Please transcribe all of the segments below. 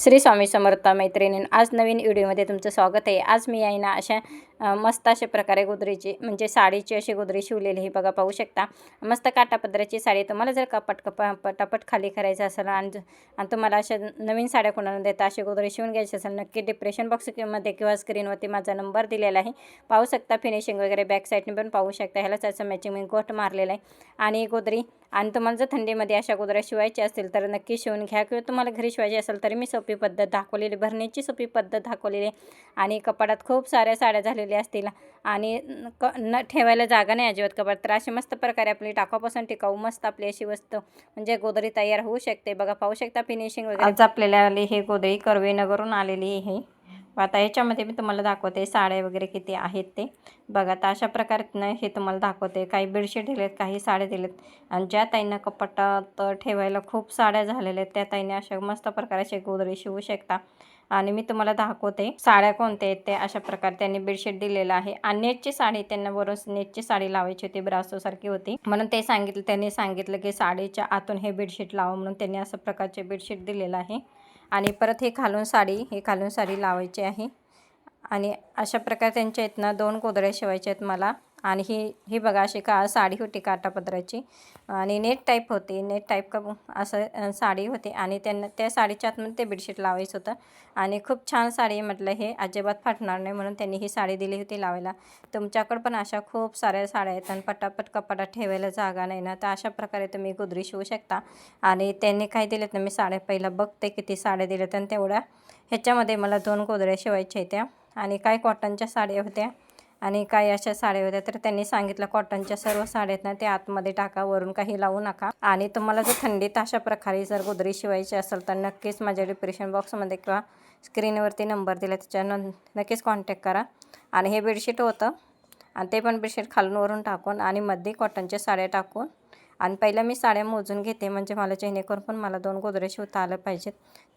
श्री स्वामी समर्थ मैत्रिणी आज नवीन व्हिडिओमध्ये तुमचं स्वागत आहे. आज मी आहे ना अशा मस्त अशा प्रकारे गोदरीची म्हणजे साडीची अशी गोदरी शिवलेली ही बघा पाहू शकता. मस्त काटापदराची साडी तुम्हाला जर कपाट कपा पटापट खाली करायचं असेल आणि आणि तुम्हाला अशा नवीन साड्या कोणाला देता अशी गोदरी शिवून घ्यायची असेल नक्की डिप्रेशन बॉक्समध्ये किंवा स्क्रीनवरती माझा नंबर दिलेला आहे. पाहू शकता फिनिशिंग वगैरे बॅक साईडने पण पाहू शकता. ह्यालाच असं मॅचिंग मी गोठ मारलेला आहे. आणि गोदरी आणि तुम्हाला जर थंडीमध्ये अशा गोदऱ्या शिवायच्या असतील तर नक्की शिवून घ्या. किंवा तुम्हाला घरी शिवायची असेल तरी मी सोपी पद्धत दाखवलेली भरण्याची सोपी पद्धत दाखवलेली आहे आणि कपाटात खूप साऱ्या साड्या झालेल्या असतील. आणि क न ठेवायला जागा नाही अजिबात कपाट तर अशी मस्त प्रकारे आपली टाकापासून टिकाऊ मस्त आपली अशी वस्तू म्हणजे गोदरी तयार होऊ शकते. बघा पाहू शकता फिनिशिंग वगैरे. आज आपल्याला आली हे गोदरी करवीनगरून आलेली आहे. आता याच्यामध्ये मी तुम्हाला दाखवते साड्या वगैरे किती आहेत ते. बघा आता अशा प्रकारे हे तुम्हाला दाखवते. काही बेडशीट दिलेत काही साड्या दिलेत. आणि ज्या ताईंना कपाटात ठेवायला खूप साड्या झालेल्या आहेत त्या ताईने अशा मस्त प्रकारे असे गोदरी शिवू शकता. आणि मी तुम्हाला दाखवते साड्या कोणत्या आहेत ते. अशा प्रकारे त्यांनी बेडशीट दिलेलं आहे. आणि नेटची साडी त्यांना बरोबर नेटची साडी लावायची होती ब्रासोसारखी होती. म्हणून ते सांगितलं त्यांनी सांगितलं की साडीच्या आतून हे बेडशीट लावा म्हणून त्यांनी असं प्रकारचे बेडशीट दिलेलं आहे. आणि परत हे खालून साडी हे खालून साडी लावायची आहे. आणि अशा प्रकारे त्यांच्या इथनं दोन गोदड्या शिवायच्या आहेत मला. आणि ही ही बघा अशी का साडी होती काटापदराची आणि नेट टाईप होती नेट टाईप का असं साडी होती. आणि त्यांना त्या साडीच्या आतमध्ये ते बेडशीट लावायचं होतं. आणि खूप छान साडी म्हटलं हे अजिबात फाटणार नाही म्हणून त्यांनी ही साडी दिली होती लावायला. तुमच्याकडं पण अशा खूप साऱ्या साड्या आहेत आणि पटापट कपाटात ठेवायला जागा नाही ना. तर अशा प्रकारे तुम्ही गुदरी शिवू शकता. आणि त्यांनी काय दिलेत ना मी साड्या पहिला बघते किती साड्या दिल्यात आणि तेवढ्या ह्याच्यामध्ये मला दोन गोदऱ्या शिवायच्या होत्या आणि काय कॉटनच्या साड्या होत्या. आणि काही अशा साड्या होत्या तर त्यांनी सांगितलं कॉटनच्या सर्व साड्या आहेत ना ते आतमध्ये टाका वरून काही लावू नका. आणि तुम्हाला जर थंडीत अशा प्रकारे जर गोदरी शिवायची असेल तर नक्कीच माझ्या डिप्रेशन बॉक्समध्ये किंवा स्क्रीनवरती नंबर दिला त्याच्यानं नक्कीच कॉन्टॅक्ट करा. आणि हे बेडशीट होतं. आणि ते पण बेडशीट खालून वरून टाकून आणि मध्ये कॉटनच्या साड्या टाकून. आणि पहिलं मी साड्या मोजून घेते म्हणजे मला जेणेकरून पण मला दोन गोदरे शिवता आलं पाहिजेत.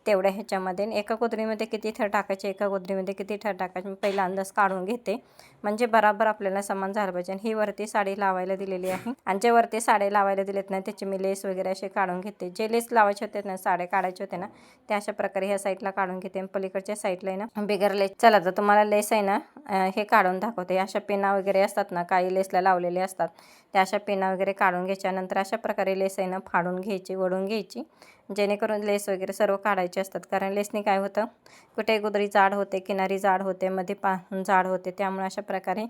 तेवढ्या ह्याच्यामध्ये. एका गोदरीमध्ये किती थर टाकायचे एका गोदरीमध्ये किती थर टाकायचे मी पहिला अंदाज काढून घेते. म्हणजे बराबर आपल्याला समान झालं पाहिजे. ही वरती साडी लावायला दिलेली आहे. आणि जे वरती साडे लावायला दिलेत ना त्याचे मी लेस वगैरे असे काढून घेते. जे लेस लावायचे होते ना साड्या काढायचे होते ना ते अशा प्रकारे ह्या साईडला काढून घेते. आणि पलीकडच्या साईडला आहे ना बिगर लेस. चला तर तुम्हाला लेस आहे ना हे काढून दाखवते. अशा पेना वगैरे असतात ना काही लेसला लावलेले असतात. त्या अशा पेना वगैरे काढून घ्यायच्या नंतर अशा प्रकारे लेस आहे ना फाडून घ्यायची वडून घ्यायची. जेणेकरून लेस वगैरे सर्व काढायचे असतात. कारण लेसने काय होतं कुठे गुदरी जाड होते किनारी जाड होते मध्ये पा जाड होते. त्यामुळे अशा प्रकारे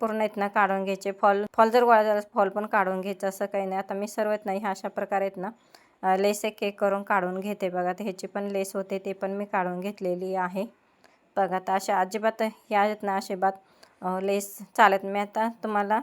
पूर्ण इथनं काढून घ्यायचे. फॉल फॉल जर गोळा झाला फॉल पण काढून घ्यायचं असं काही नाही. आता मी सर्व आहेत नाही ह्या अशा प्रकारे आहेत ना लेस एक एक करून काढून घेते बघा. तर ह्याची पण लेस होते ते पण मी काढून घेतलेली आहे. बघा तर अशा अजिबात ह्या आहेत ना अजिबात लेस चालत मी आता तुम्हाला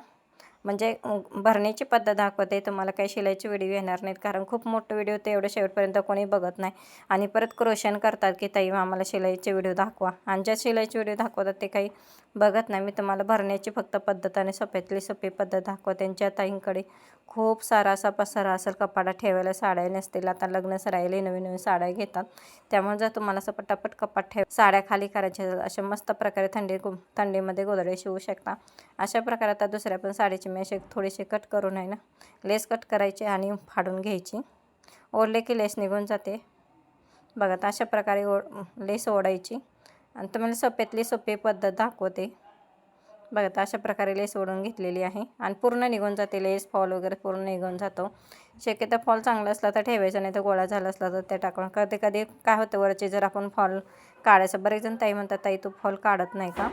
म्हणजे भरण्याची पद्धत दाखवते. तुम्हाला काही शिलाईचे व्हिडिओ येणार नाहीत. कारण खूप मोठं व्हिडिओ ते एवढं शेवटपर्यंत कोणी बघत नाही. आणि परत क्रोशन करतात की ताई आम्हाला शिलाईचे व्हिडिओ दाखवा. आणि ज्या शिलाईचे व्हिडिओ दाखवतात ते काही बघत नाही. मी तुम्हाला भरण्याची फक्त पद्धत आणि सोप्यातली सोपी पद्धत दाखवते. त्यांच्या ताईंकडे खूप सारा असा पसारा असेल कपाडा ठेवायला साड्या नसतील. आता लग्न सरायला नवीन नवीन साड्या घेतात. त्यामुळे जर तुम्हाला असं पटापट कपाट ठेव साड्या खाली करायच्या असेल, अशा मस्त प्रकारे थंडी थंडीमध्ये गोदडे शिवू शकता. अशा प्रकारे आता दुसऱ्या पण साडीची मी असे थोडेसे कट करून आहे ना लेस कट करायची आणि फाडून घ्यायची. ओढले की लेस निघून जाते. बघा तर अशा प्रकारे ओ लेस ओढायची. आणि तुम्हाला सोप्यातली सोपी पद्धत दाखवते. बघा अशा प्रकारे लेस ओढून घेतलेली आहे. आणि पूर्ण निघून जाते लेस फॉल वगैरे पूर्ण निघून जातो. शक्यतो फॉल चांगला असला तर ठेवायचा नाही तर गोळा झाला असला तर त्या टाकून. कधी कधी काय होतं वरचे जर आपण फॉल काढायचं बरेच जण ताई म्हणतात ताई तू फॉल काढत नाही का?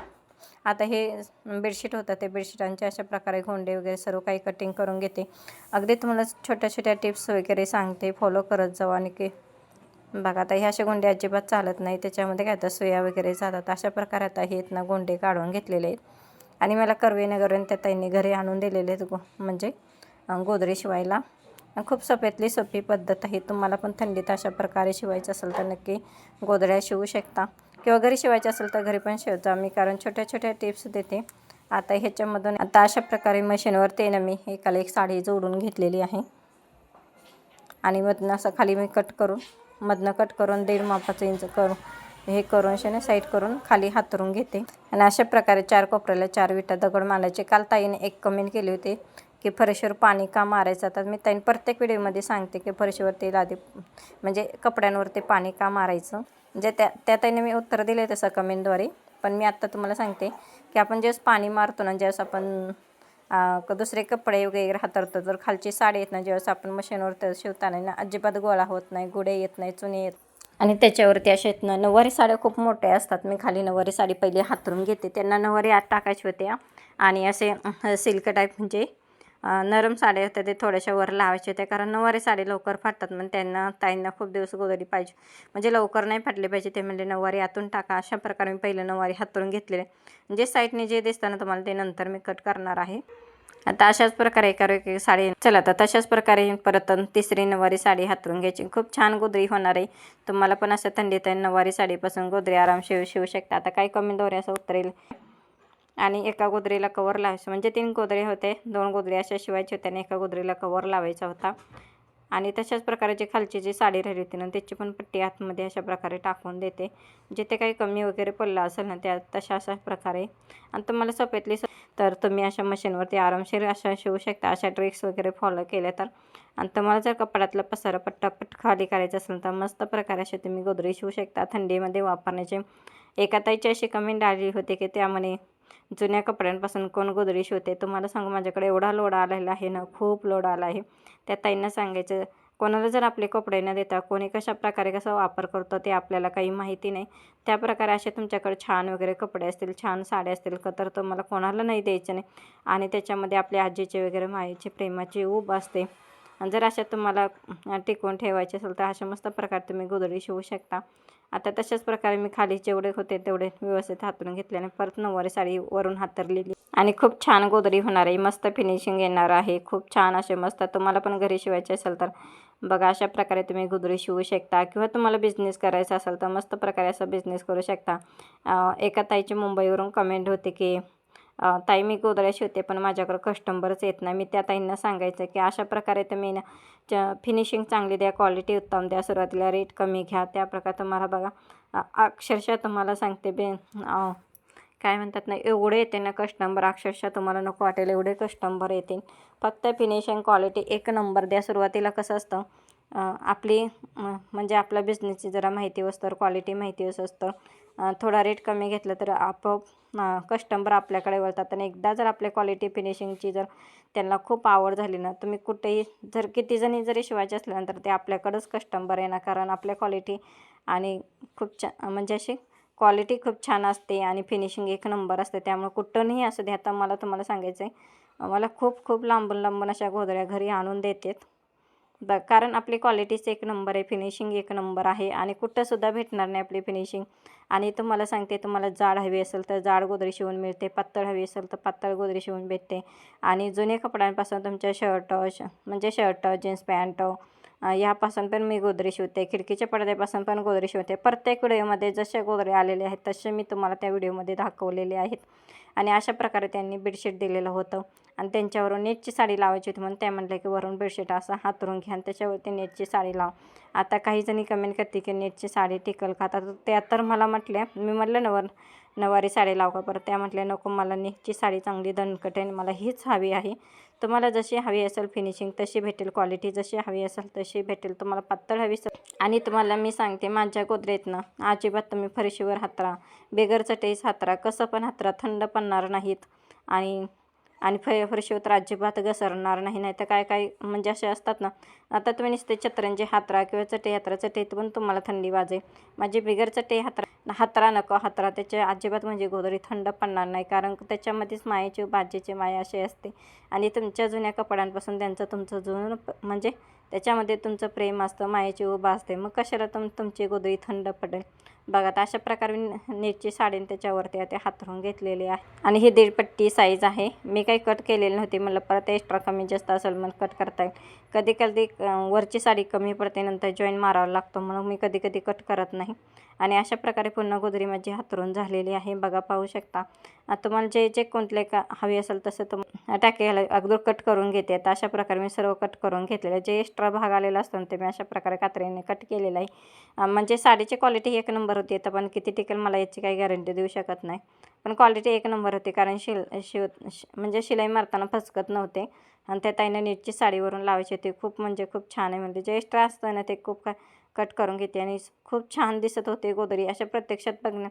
आता हे बेडशीट होतं ते बेडशीटांचे अशा प्रकारे गोंडे वगैरे सर्व काही कटिंग करून घेते. अगदी तुम्हाला छोट्या छोट्या टिप्स वगैरे सांगते फॉलो करत जाऊ आणि की बघा आता हे असे गोंडे अजिबात चालत नाही त्याच्यामध्ये काय तर सोया वगैरे जातात अशा प्रकारे आता हे ना गोंडे काढून घेतलेले आहेत. आणि मला करवीनगरून त्या ताईंनी घरी आणून दिलेले आहेत गो म्हणजे अं, गोदरी शिवायला. खूप सोप्यातली सोपी पद्धत आहे तुम्हाला पण थंडीत अशा प्रकारे शिवायचं असेल तर नक्की गोदड्या शिवू शकता. किंवा घरी शिवायचं असेल तर घरी पण शिवतो मी कारण छोट्या छोट्या टिप्स देते. आता ह्याच्यामधून आता अशा प्रकारे मशीनवर ते ना मी एकाला एक साडी जोडून घेतलेली आहे. आणि मधनं असं खाली मी कट करून मधनं कट करून दीड मापाचं इंच करून हे करून शेने साईड करून खाली हातरून घेते. आणि अशा प्रकारे चार कोपऱ्याला चार विटा दगड मारायचे काल ताईने एक कमेंट केली होती की फरशीवर पाणी का मारायचं? तर मी ताईन प्रत्येक व्हिडिओमध्ये सांगते की फरशीवरती लादी म्हणजे कपड्यांवरती पाणी का मारायचं? म्हणजे त्या त्या ताईने मी उत्तर दिले तसं कमेंटद्वारे पण मी आत्ता तुम्हाला सांगते की आपण ज्यावेळेस पाणी मारतो ना ज्यावेळेस आपण क- दुसरे कपडे वगैरे हातरतो तर खालची साडी येत ना ज्यावेळेस आपण मशीनवर तर शिवताना ना अजिबात गोळा होत नाही गुडे येत नाही चुने येत आणि त्याच्यावरती अशा आहेत ना नऊवारी साड्या खूप मोठ्या असतात. मी खाली नऊवारी साडी पहिली हातरून घेते. त्यांना नऊवारी आत टाकायची होत्या. आणि असे सिल्क टाईप म्हणजे नरम साड्या होत्या ते थोड्याशा वर लावायच्या होत्या कारण नऊवारी साडी लवकर फाटतात मग त्यांना ताईंना खूप दिवस गोदडी पाहिजे. म्हणजे लवकर नाही फाटली पाहिजे ते म्हणजे नऊवारी आतून टाका. अशा प्रकारे मी पहिलं नऊवारी हातरून घेतलेले. जे साईडने जे दिसताना तुम्हाला ते नंतर मी कट करणार आहे. आता अशाच प्रकारे एका साडी चला आता तशाच प्रकारे परत तिसरी नऊवारी साडी हातरून घ्यायची. खूप छान गोदरी होणार आहे. तुम्हाला पण असं थंडीत आहे नऊवारी साडीपासून गोदरी आराम शिवू शिवू शकता. आता काही कमी दोऱ्या असं उतरेल आणि एका गोदरीला कवर लावायचं. म्हणजे तीन गोदरे होते. दोन गोदरे अशा शिवायचे होते आणि एका गोदरीला कवर लावायचा होता. आणि तशाच प्रकारे जी खालची जी साडी राहिली होती ना त्याची पण पट्टी आतमध्ये अशा प्रकारे टाकून देते. जिथे काही कमी वगैरे पडलं असेल ना त्या तशा अशा प्रकारे. आणि तुम्हाला सफेदली तर तुम्ही अशा मशीनवरती आरामशीर अशा शिवू शकता. अशा ट्रिक्स वगैरे फॉलो केल्या तर. आणि तुम्हाला जर कपड्यातला पसारा पट्टापट खाली करायचं असेल तर मस्त प्रकारे असे तुम्ही गोदरी शिवू शकता. थंडीमध्ये वापरण्याचे. एका ताईची अशी कमेंट आली होती की त्यामध्ये जुन्या कपड्यांपासून कोण गोदरेश शिवते? तुम्हाला सांगू माझ्याकडे एवढा लोड आलेला आहे ना खूप लोड आला आहे. त्या ताईंना सांगायचं कोणाला जर आपले कपडे न देता कोणी कशा प्रकारे कसा वापर करतो ते आपल्याला काही माहिती नाही. त्या प्रकारे असे तुमच्याकडे छान वगैरे कपडे असतील छान साड्या असतील का तर तुम्हाला कोणाला नाही द्यायचं नाही. आणि त्याच्यामध्ये आपल्या आजीचे वगैरे माईचे प्रेमाची ऊब असते. जर अशा तुम्हाला टिकवून ठेवायचे असेल तर अशा मस्त प्रकारे तुम्ही गोदडी शिवू शकता. आता तशाच प्रकारे मी खाली जेवढे होते तेवढे व्यवस्थित हातरून घेतल्याने परत नऊवारी साडी वरून हातरलेली. आणि खूप छान गोदरी होणार आहे. मस्त फिनिशिंग येणार आहे. खूप छान असे मस्त. तुम्हाला पण घरी शिवायचे असेल तर बघा अशा प्रकारे तुम्ही गोदरी शिवू शकता. किंवा तुम्हाला बिझनेस करायचा असेल तर मस्त प्रकारे असा बिझनेस करू शकता. एका ताईची मुंबईवरून कमेंट होते की ताई मी गोदड्या शिवते पण माझ्याकडे कस्टमरच येत नाही. मी त्या ताईंना सांगायचं की अशा प्रकारे तुम्ही ना फिनिशिंग चांगली द्या क्वालिटी उत्तम द्या सुरुवातीला रेट कमी घ्या. त्या प्रकारे तुम्हाला बघा अक्षरशः तुम्हाला सांगते बे काय म्हणतात ना एवढे येते ना कस्टमर अक्षरशः तुम्हाला नको वाटेल एवढे कस्टमर येतील. फक्त फिनिशिंग क्वालिटी एक नंबर द्या. सुरुवातीला कसं असतं आपली म्हणजे आपल्या बिझनेसची जरा माहिती असतं क्वालिटी माहिती असं असतं. थोडा रेट कमी घेतला तर आपोआप कस्टमर आपल्याकडे वळतात. आणि एकदा जर आपल्या क्वालिटी फिनिशिंगची जर त्यांना खूप आवड झाली ना तुम्ही कुठेही जर किती जणी जरी शिवायचे असल्यानंतर ते आपल्याकडंच कस्टंबर येणार. कारण आपल्या क्वालिटी आणि खूप छान म्हणजे अशी क्वालिटी खूप छान असते आणि फिनिशिंग एक नंबर असते. त्यामुळे कुठूनही असू दे आता मला तुम्हाला सांगायचं आहे मला खूप खूप लांबून लांबून अशा गोधड्या घरी आणून देतात. ब कारण आपली क्वालिटीच एक नंबर आहे फिनिशिंग एक नंबर आहे आणि कुठंसुद्धा भेटणार नाही आपली फिनिशिंग आणि तुम्हाला सांगते तुम्हाला जाड हवी असेल तर जाड गोदरी शिवून मिळते पातळ हवी असेल तर पातळ गोदरी शिवून भेटते. आणि जुने कपड्यांपासून तुमच्या शर्ट श म्हणजे शर्ट जीन्स पॅन्ट ह्यापासून पण मी गोदरी शिवते खिडकीच्या पडद्यापासून पण गोदरी शिवते. प्रत्येक व्हिडिओमध्ये जसे गोदरे आलेले आहेत तसे मी तुम्हाला त्या व्हिडिओमध्ये दाखवलेले आहेत. आणि अशा प्रकारे त्यांनी बेडशीट दिलेलं होतं. आणि त्यांच्यावरून नेटची साडी लावायची होती म्हणून त्या म्हटलं की वरून बेडशीट असं हातरून घ्या आणि त्याच्यावरती नेटची साडी लाव. आता काही जणी कमेंट करते की नेटची साडी टिकल का? त्या तर मला म्हटल्या मी म्हटलं नवर नवारी साडी लाव का परत त्या म्हटल्या नको मला नेकची साडी चांगली दणकट आहे मला हीच हवी आहे. तुम्हाला जशी हवी असेल फिनिशिंग तशी भेटेल क्वालिटी जशी हवी असेल तशी भेटेल. तुम्हाला पातळ हवी असेल आणि तुम्हाला मी सांगते माझ्या गोदरेतनं अजिबात तुम्ही फरशीवर हातरा. बेगर चटईस हातरा. कसं पण हातरा थंड पडणार नाहीत. आणि आणि फ फरशीवर अजिबात घसरणार नाही नाही तर काय काय म्हणजे असे असतात ना. आता तुम्ही नुसते छत्रंजी हातरा किंवा चटई हातरा चटईत पण तुम्हाला थंडी वाजेल. माझी बिगर चटई हातरा हातरा नको हातरा त्याचे अजिबात म्हणजे गोदरी थंड पडणार नाही कारण त्याच्यामध्येच मायेची भाजीची माया अशी असते. आणि तुमच्या जुन्या कपड्यांपासून त्यांचं तुमचं जुनं म्हणजे त्याच्यामध्ये तुमचं प्रेम असतं मायेची उभा असते. मग कशाला तुम तुमची गोदरी थंड पडेल? बघा आता अशा प्रकारे मी नेटची साडी त्याच्यावरती ते हातरून घेतलेली आहे. आणि ही दीडपट्टी साईज आहे. मी काही कट केलेली नव्हती. मला परत एक्स्ट्रा कमी जास्त असेल मग कट करता येईल. कधी कधी वरची साडी कमी पडते नंतर जॉईन मारावा लागतो म्हणून मी कधी कधी कट करत नाही. आणि अशा प्रकारे पूर्ण गोदरी माझी हातरून झालेली आहे. बघा पाहू शकता. आता तुम्हाला जे जे कोणते का हवी असेल तसं तुम टाकायला अगोदर कट करून घेते. तर अशा प्रकारे मी सर्व कट करून घेतलेलं जे एक्स्ट्रा भाग आलेला असतो ना ते मी अशा प्रकारे कात्रीने कट केलेलं आहे. म्हणजे साडीची क्वालिटी एक नंबर होती. तर पण किती टिकेल मला याची काही गॅरंटी देऊ शकत नाही. पण क्वालिटी एक नंबर होती कारण शिल शिव शि- म्हणजे शिलाई मारताना फसकत नव्हते. आणि त्या ताईनं नीटची साडीवरून लावायची होती. खूप म्हणजे खूप छान आहे. म्हणजे जे एक्स्ट्रा असतं ना ते खूप काय कट करून घेते आणि खूप छान दिसत होते गोदरी. अशा प्रत्यक्षात बघणं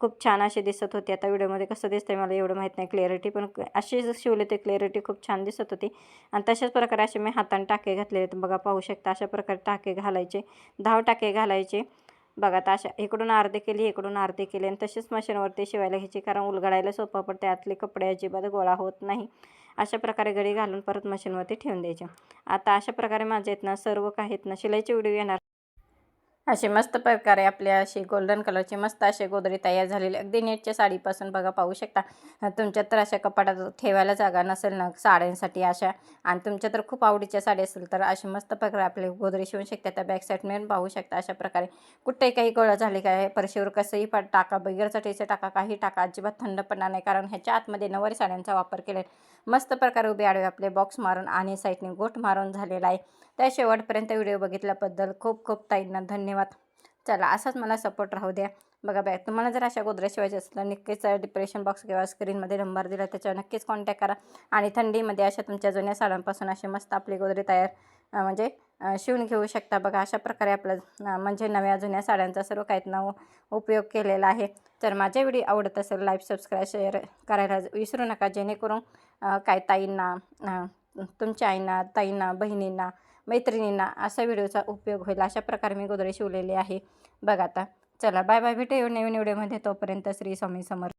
खूप छान असे दिसत होते. आता व्हिडिओमध्ये कसं दिसतंय मला एवढं माहीत नाही. क्लिअरिटी पण असे शिवले ते क्लिअरिटी खूप छान दिसत होती. आणि तशाच प्रकारे असे मी हाताने टाके घातलेले आहेत. बघा पाहू शकता अशा प्रकारे टाके घालायचे. धाव टाके घालायचे. बघा आता अशा इकडून अर्धे केली इकडून अर्धे केले आणि तसेच मशीनवरती शिवायला घ्यायची. कारण उलगडायला सोपं पडते आतले कपडे अजिबात गोळा होत नाही. अशा प्रकारे गडी घालून परत मशीनवरती ठेवून द्यायचे. आता अशा प्रकारे माझ्या आहेत ना सर्व काही आहेत ना शिलाईचे व्हिडिओ येणार असे मस्त प्रकारे आपल्या अशी गोल्डन कलरची मस्त असे गोदरी तयार झालेली. अगदी नेटच्या साडीपासून बघा पाहू शकता. तुमच्या तर अशा कपाटात ठेवायला जागा नसेल ना साड्यांसाठी अशा. आणि तुमच्या तर खूप आवडीच्या साडी असेल तर अशी मस्त प्रकारे आपले गोदरी शिवून शकता. त्या बॅक साईड मिळून पाहू शकता अशा प्रकारे. कुठेही काही गोळा झाले काय परशेवर कसंही पण टाका बगेरचा चटीचं टाका काही टाका अजिबात थंड पडणार नाही. कारण ह्याच्या आतमध्ये नववारी साड्यांचा वापर केला मस्त प्रकारे उभे आडवे आपले बॉक्स मारून आणि साईडने गोठ मारून झालेला आहे. त्या शेवटपर्यंत व्हिडिओ बघितल्याबद्दल खूप खूप ताईंना धन्यवाद. चला असाच मला सपोर्ट राहू द्या. बघा बॅग तुम्हाला जर अशा गोदऱ्या शिवायच्या असतील तर नक्कीच डिप्रेशन बॉक्स किंवा स्क्रीनमध्ये नंबर दिला त्याच्यावर नक्कीच कॉन्टॅक्ट करा. आणि थंडीमध्ये अशा तुमच्या जुन्या साड्यांपासून असे मस्त आपली गोदरे तयार म्हणजे शिवून घेऊ शकता बघा. अशा प्रकारे आपलं म्हणजे नव्या जुन्या साड्यांचा सर्व काही नाव उपयोग केलेला आहे. तर माझे व्हिडिओ आवडत असेल लाईक सबस्क्राईब शेअर करायला विसरू नका. जेणेकरून काय ताईंना तुमच्या आईंना ताईंना बहिणींना मैत्रिणींना असा व्हिडिओचा उपयोग होईल अशा प्रकारे मी गोदरे शिवलेले आहे. बघा आता. चला बाय बाय भेटू नवीन व्हिडिओमध्ये. तोपर्यंत श्री स्वामी समर्थ.